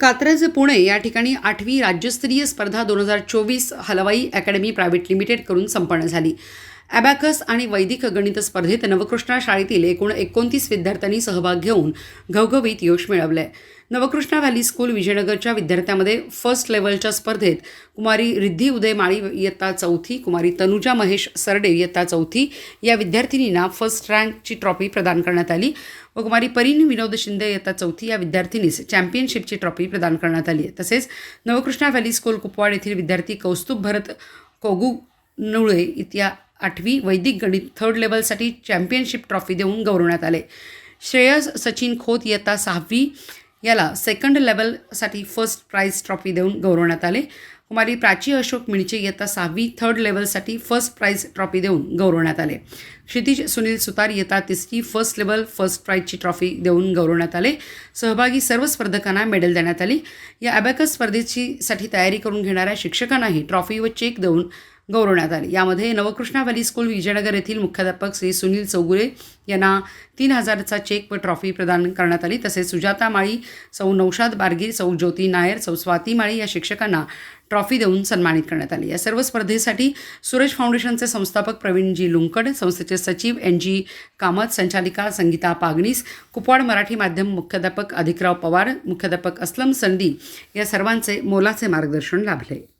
कात्रज पुणे या ठिकाणी आठवी राज्यस्तरीय स्पर्धा दोन हजार चोवीस हलवाई अकॅडमी प्रायव्हेट लिमिटेड करून संपन्न झाली. ॲबॅकस आणि वैदिक गणित स्पर्धेत नवकृष्णा शाळेतील एकूण एकोणतीस विद्यार्थ्यांनी सहभाग घेऊन घवघवीत यश मिळवलं आहे नवकृष्णा व्हॅली स्कूल विजयनगरच्या विद्यार्थ्यामध्ये फर्स्ट लेवलच्या स्पर्धेत कुमारी रिद्धी उदय माळी इयत्ता चौथी कुमारी तनुजा महेश सरडे इयत्ता चौथी या विद्यार्थिनींना फर्स्ट रँकची ट्रॉफी प्रदान करण्यात आली व कुमारी परीन विनोद शिंदे इयत्ता चौथी या विद्यार्थिनीस चॅम्पियनशिपची ट्रॉफी प्रदान करण्यात आली. आहे तसेच नवकृष्णा व्हॅली स्कूल कुपवाड येथील विद्यार्थी कौस्तुभ भरत कोगू नुळे इत्या आठवी वैदिक गणित थर्ड लेवलसाठी चॅम्पियनशिप ट्रॉफी देऊन गौरवण्यात आले. श्रेयस सचिन खोत इयत्ता सहावी याला सेकंड लेवलसाठी फर्स्ट प्राईज ट्रॉफी देऊन गौरवण्यात आले. कुमारी प्राची अशोक मिणचे इयत्ता सहावी थर्ड लेवलसाठी फर्स्ट प्राईज ट्रॉफी देऊन गौरवण्यात आले. क्षितिज सुनील सुतार इयत्ता तिसरी फर्स्ट लेवल फर्स्ट प्राईजची ट्रॉफी देऊन गौरवण्यात आले. सहभागी सर्व स्पर्धकांना मेडल देण्यात आली. या अबॅकस स्पर्धेची साठी तयारी करून घेणाऱ्या शिक्षकांनाही ट्रॉफी व चेक देऊन गौरवण्यात आली. यामध्ये नवकृष्णा व्हॅली स्कूल विजयनगर येथील मुख्याध्यापक श्री सुनील चौगुले यांना तीन हजारचा चेक व ट्रॉफी प्रदान करण्यात आली. तसेच सुजाता माळी सौ नौशाद बारगीर सौ ज्योती नायर सौ स्वाती माळी या शिक्षकांना ट्रॉफी देऊन सन्मानित करण्यात आली. या सर्व स्पर्धेसाठी सूरज फाउंडेशनचे संस्थापक प्रवीणजी लुंकड संस्थेचे सचिव एन जी कामत संचालिका संगीता पागणीस कुपवाड मराठी माध्यम मुख्याध्यापक अधिकराव पवार मुख्याध्यापक अस्लम संदी या सर्वांचे मोलाचे मार्गदर्शन लाभले.